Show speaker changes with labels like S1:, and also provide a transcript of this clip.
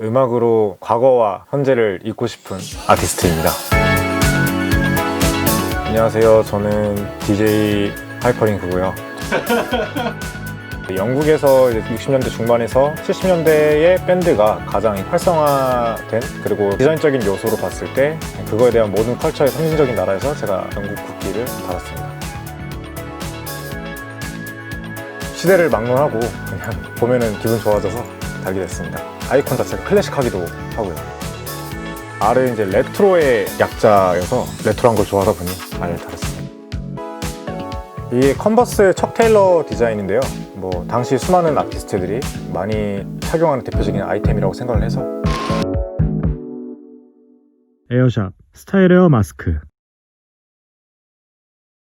S1: 음악으로 과거와 현재를 잊고 싶은 아티스트입니다. 안녕하세요. 저는 DJ 하이퍼링크고요. 영국에서 이제 60년대 중반에서 70년대의 밴드가 가장 활성화된 그리고 디자인적인 요소로 봤을 때 그거에 대한 모든 컬처의 상징적인 나라에서 제가 영국 국기를 달았습니다. 시대를 막론하고 그냥 보면은 기분 좋아져서 달게 됐습니다. 아이콘 자체가 클래식하기도 하고요. R은 이제 레트로의 약자여서 레트로한 걸 좋아하다 보니 R을 달았습니다. 이게 컨버스의 척 테일러 디자인인데요. 뭐 당시 수많은 아티스트들이 많이 착용하는 대표적인 아이템이라고 생각을 해서
S2: 에어샵 스타일에어 마스크